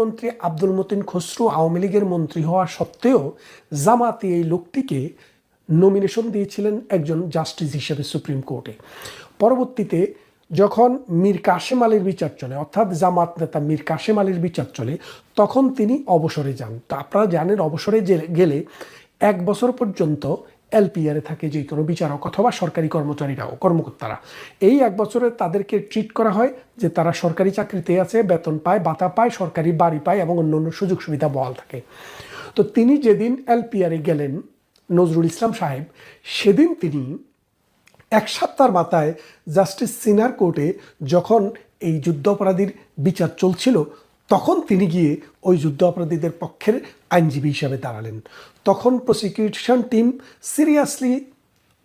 মন্ত্রী আব্দুল মতিন খসরু আওয়ামী লীগের মন্ত্রী হওয়া সত্ত্বেও জামাতি এই লোকটিকে নমিনেশন দিয়েছিলেন একজন জাস্টিস হিসেবে সুপ্রিম কোর্টে পরবর্তীতে যখন মীর কাশেম আলীর বিচার চলে, অর্থাৎ জামাত নেতা মীর কাশেম আলীর বিচার চলে, তখন তিনি অবসরে যান। তো আপনারা জানেন, অবসরে গেলে এক বছর পর্যন্ত এলপিআরে থাকে যে কোনো বিচারক অথবা সরকারি কর্মচারীরাও, কর্মকর্তারা। এই এক বছরে তাদেরকে ট্রিট করা হয় যে তারা সরকারি চাকরিতে আছে, বেতন পায়, ভাতা পায়, সরকারি বাড়ি পায় এবং অন্যান্য সুযোগ সুবিধা বহাল থাকে। তো তিনি যেদিন এলপিআরে গেলেন, নজরুল ইসলাম সাহেব, সেদিন তিনি এক সপ্তাহের মাথায় জাস্টিস সিনার কোর্টে যখন এই যুদ্ধ অপরাধীর বিচার চলছিল তখন তিনি গিয়ে ওই যুদ্ধ অপরাধীদের পক্ষের আইনজীবী হিসাবে দাঁড়ালেন। তখন প্রসিকিউশন টিম সিরিয়াসলি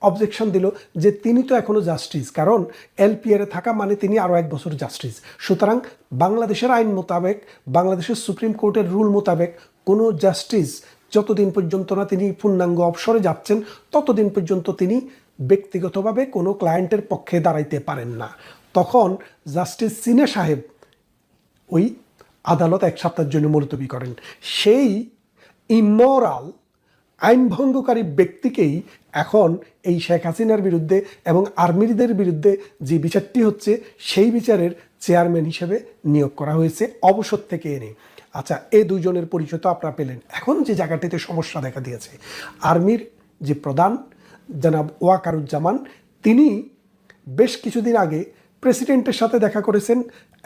অবজেকশন দিল যে তিনি তো এখনও জাস্টিস কারণ এলপিআরে থাকা মানে তিনি আরও এক বছর জাস্টিস সুতরাং বাংলাদেশের আইন মোতাবেক, বাংলাদেশের সুপ্রিম কোর্টের রুল মোতাবেক কোনো জাস্টিস যতদিন পর্যন্ত না তিনি পূর্ণাঙ্গ অবসরে যাচ্ছেন, ততদিন পর্যন্ত তিনি ব্যক্তিগতভাবে কোনো ক্লায়েন্টের পক্ষে দাঁড়াইতে পারেন না। তখন জাস্টিস সিনে সাহেব ওই আদালত এক সপ্তাহের জন্য মুলতবি করেন। সেই ইমরাল আইন ভঙ্গকারী ব্যক্তিকেই এখন এই শেখ হাসিনার বিরুদ্ধে এবং আর্মিদের বিরুদ্ধে যে বিচারটি হচ্ছে, সেই বিচারের চেয়ারম্যান হিসেবে নিয়োগ করা হয়েছে অবসর থেকে এনে। আচ্ছা এই দুজনের পরিচয় তো আপনারা পেলেন। এখন যে জায়গাটিতে সমস্যা দেখা দিয়েছে, আর্মির যে প্রধান জনাব ওয়াকারুজ্জামান, তিনি বেশ কিছুদিন আগে প্রেসিডেন্টের সাথে দেখা করেছেন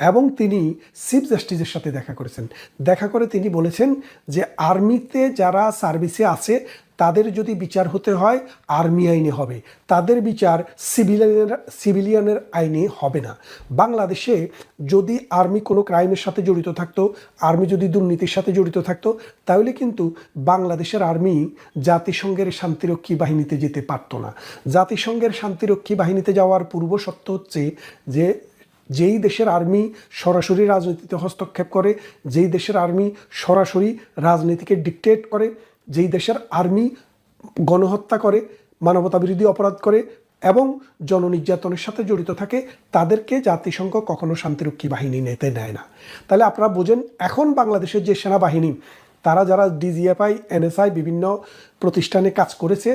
এবং তিনি চিফ জাস্টিসের সাথে দেখা করেছেন। দেখা করে তিনি বলেছেন যে আর্মিতে যারা সার্ভিসে আছে তাদের যদি বিচার হতে হয়, আর্মি আইনে হবে। তাদের বিচার সিভিলিয়ানের সিভিলিয়ানের আইনে হবে না। বাংলাদেশে যদি আর্মি কোনো ক্রাইমের সাথে জড়িত থাকতো, আর্মি যদি দুর্নীতির সাথে জড়িত থাকতো, তাহলে কিন্তু বাংলাদেশের আর্মি জাতিসংঘের শান্তিরক্ষী বাহিনীতে যেতে পারতো না। জাতিসংঘের শান্তিরক্ষী বাহিনীতে যাওয়ার পূর্ব শর্ত হচ্ছে যে, যেই দেশের আর্মি সরাসরি রাজনীতিতে হস্তক্ষেপ করে, যেই দেশের আর্মি সরাসরি রাজনীতিকে ডিকটেট করে যেই দেশের আর্মি গণহত্যা করে মানবতা বিরোধী অপরাধ করে এবং জননির্যাতনের সাথে জড়িত থাকে, তাদেরকে জাতিসংঘ কখনো শান্তিরক্ষী বাহিনী নিতে নেয় না। তাহলে আপনারা বোঝেন, এখন বাংলাদেশের যে সেনাবাহিনী, তারা যারা ডিজিএফআই, এনএসআই বিভিন্ন প্রতিষ্ঠানে কাজ করেছে,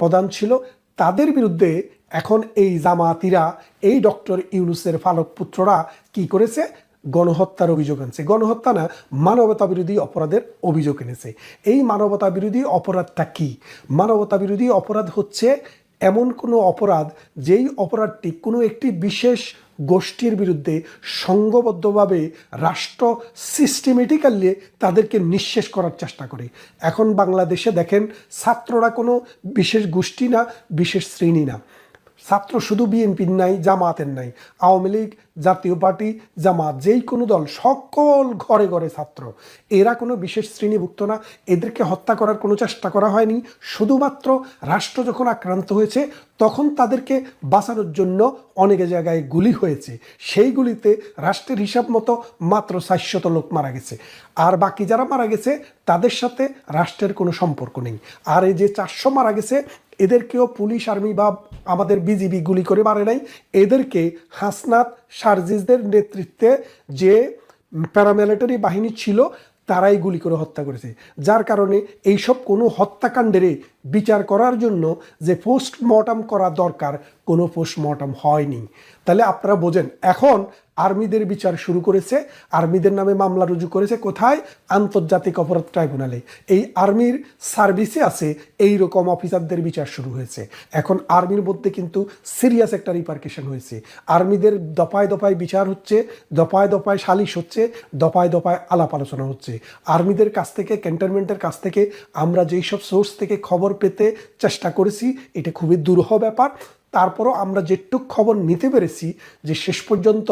প্রধান ছিল, তাদের বিরুদ্ধে এখন এই জামাতিরা এই ডক্টর ইউনুসের ফালক পুত্ররা কি করেছে? গণহত্যার অভিযোগ আনছে। গণহত্যা না মানবতা বিরোধী অপরাধের অভিযোগ এনেছে। এই মানবতা বিরোধী অপরাধটা কি? মানবতা বিরোধী অপরাধ হচ্ছে এমন কোনো অপরাধ যেই অপরাধটি কোনো একটি বিশেষ গোষ্ঠীর বিরুদ্ধে সংঘবদ্ধভাবে রাষ্ট্র সিস্টেমেটিক্যালি তাদেরকে নিঃশেষ করার চেষ্টা করে। এখন বাংলাদেশে দেখেন, ছাত্ররা কোনো বিশেষ গোষ্ঠী না, বিশেষ শ্রেণি না। ছাত্র শুধু বিএনপির নাই, জামাতের নাই। আওয়ামী লীগ জাতীয় পার্টি, জামাত, যেই কোনো দল, সকল ঘরে ঘরে ছাত্র। এরা কোনো বিশেষ শ্রেণীভুক্ত না। এদেরকে হত্যা করার কোনো চেষ্টা করা হয়নি। শুধুমাত্র রাষ্ট্র যখন আক্রান্ত হয়েছে, তখন তাদেরকে বাঁচানোর জন্য অনেক জায়গায় গুলি হয়েছে। সেই গুলিতে রাষ্ট্রের হিসাব মতো মাত্র চারশত লোক মারা গেছে। আর বাকি যারা মারা গেছে, তাদের সাথে রাষ্ট্রের কোনো সম্পর্ক নেই। আর এই যে চারশো মারা গেছে, এদেরকেও পুলিশ, আর্মি বা আমাদের বিজিবি গুলি করে মারে নাই। এদেরকে হাসনাত সার্জিসদের নেতৃত্বে যে প্যারামিলিটারি বাহিনী ছিল, তারাই গুলি করে হত্যা করেছে। যার কারণে এইসব কোনো হত্যাকাণ্ডের বিচার করার জন্য যে পোস্টমর্টম করা দরকার, কোনো পোস্টমর্টম হয়নি। তাহলে আপনারা বোঝেন, এখন আর্মিদের বিচার শুরু করেছে, আর্মিদের নামে মামলা রুজু করেছে, কোথায়? আন্তর্জাতিক অপরাধ ট্রাইব্যুনালে। এই আর্মির সার্ভিসে আছে এই রকম অফিসারদের বিচার শুরু হয়েছে। এখন আর্মির মধ্যে কিন্তু সিরিয়াস একটা রিপার্কেশন হয়েছে। আর্মিদের দফায় দফায় বিচার হচ্ছে, দফায় দফায় সালিশ হচ্ছে, দফায় দফায় আলাপ আলোচনা হচ্ছে। আর্মিদের কাছ থেকে, ক্যান্টনমেন্টের কাছ থেকে আমরা যেই সব সোর্স থেকে খবর পেতে চেষ্টা করেছি, এটা খুবই দুরূহ ব্যাপার। তারপরও আমরা যেটুক খবর নিতে পেরেছি যে শেষ পর্যন্ত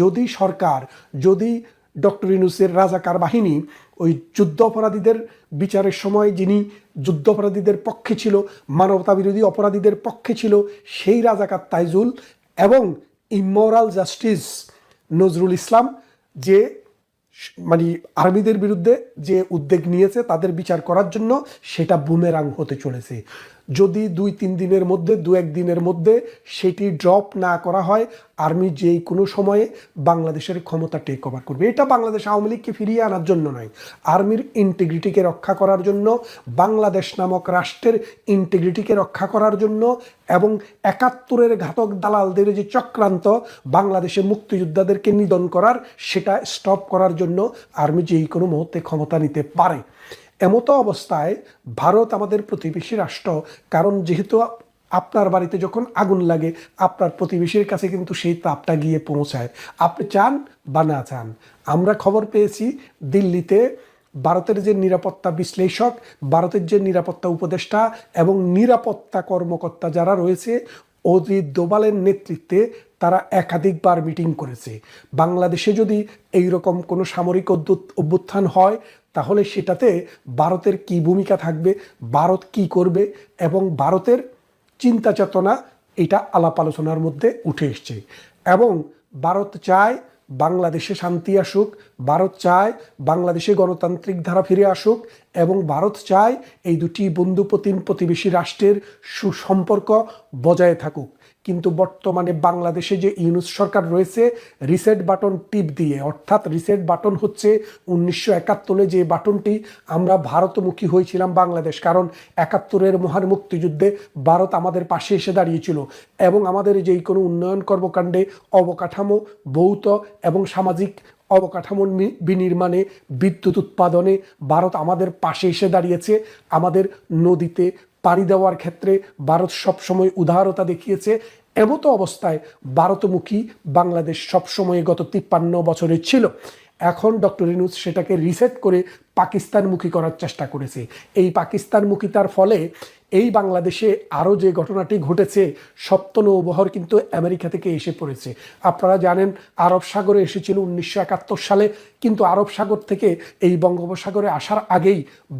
যদি সরকার, যদি ডক্টর ইনুসের রাজাকার বাহিনী ওই যুদ্ধ অপরাধীদের বিচারের সময় যিনি যুদ্ধ অপরাধীদের পক্ষে ছিল, মানবতা বিরোধী অপরাধীদের পক্ষে ছিল, সেই রাজাকার তাইজুল এবং ইমোরাল জাস্টিস নজরুল ইসলাম যে মানে আর্মিদের বিরুদ্ধে যে উদ্যোগ নিয়েছে তাদের বিচার করার জন্য সেটা বুমেরাং হতে চলেছে। যদি দুই, তিন দিনের মধ্যে, দু এক দিনের মধ্যে সেটি ড্রপ না করা হয় আর্মি যেই কোনো সময়ে বাংলাদেশের ক্ষমতা টেক ওভার করবে। এটা বাংলাদেশ আওয়ামী লীগকে ফিরিয়ে আনার জন্য নয়। আর্মির ইন্টিগ্রিটিকে রক্ষা করার জন্য, বাংলাদেশ নামক রাষ্ট্রের ইন্টিগ্রিটিকে রক্ষা করার জন্য এবং একাত্তরের ঘাতক দালালদের যে চক্রান্ত, বাংলাদেশে মুক্তিযোদ্ধাদেরকে নিধন করার, সেটা স্টপ করার জন্য আর্মি যেই কোনো মুহূর্তে ক্ষমতা নিতে পারে। এমতো অবস্থায় ভারত আমাদের প্রতিবেশী রাষ্ট্র। কারণ যেহেতু আপনার বাড়িতে যখন আগুন লাগে, আপনার প্রতিবেশীর কাছে কিন্তু সেই তাপটা গিয়ে পৌঁছায়। আপনি চান বা না চান? আমরা খবর পেয়েছি দিল্লিতে ভারতের যে নিরাপত্তা বিশ্লেষক, ভারতের যে নিরাপত্তা উপদেষ্টা এবং নিরাপত্তা কর্মকর্তা যারা রয়েছে অজিত দোবালের নেতৃত্বে তারা একাধিকবার মিটিং করেছে। বাংলাদেশে যদি এই রকম কোনো সামরিক অভ্যুত্থান হয়, তাহলে সেটাতে ভারতের কি ভূমিকা থাকবে, ভারত কি করবে এবং ভারতের চিন্তা চেতনা এটা আলাপ আলোচনার মধ্যে উঠে এসছে। এবং ভারত চায় বাংলাদেশে শান্তি আসুক, ভারত চায় বাংলাদেশে গণতান্ত্রিক ধারা ফিরে আসুক এবং ভারত চায় এই দুটি বন্ধু প্রতিম প্রতিবেশী রাষ্ট্রের সুসম্পর্ক বজায় থাকুক। কিন্তু বর্তমানে বাংলাদেশে যে ইউনুস সরকার রয়েছে রিসেট বাটন টিপ দিয়ে, অর্থাৎ রিসেট বাটন হচ্ছে উনিশশো একাত্তরে যে বাটনটি আমরা ভারতমুখী হয়েছিলাম বাংলাদেশ। কারণ একাত্তরের মহান মুক্তিযুদ্ধে ভারত আমাদের পাশে এসে দাঁড়িয়েছিল এবং আমাদের যেই কোনো উন্নয়ন কর্মকাণ্ডে অবকাঠামো ভৌত এবং সামাজিক অবকাঠামো বিনির্মাণে, বিদ্যুৎ উৎপাদনে ভারত আমাদের পাশে এসে দাঁড়িয়েছে। আমাদের নদীতে পাড়ি দেওয়ার ক্ষেত্রে ভারত সবসময় উদারতা দেখিয়েছে। এমতো অবস্থায় ভারতমুখী বাংলাদেশ সবসময় গত তিপ্পান্ন বছরে ছিল। এখন ডক্টর ইনুস সেটাকে রিসেট করে পাকিস্তানমুখী করার চেষ্টা করেছে। এই পাকিস্তানমুখিতার ফলে এই বাংলাদেশে আরও যে ঘটনাটি ঘটেছে সপ্ত নৌবহর কিন্তু আমেরিকা থেকে এসে পড়েছে। আপনারা জানেন, আরব সাগরে এসেছিল উনিশশো একাত্তর সালে। কিন্তু আরব সাগর থেকে এই বঙ্গোপসাগরে আসার আগেই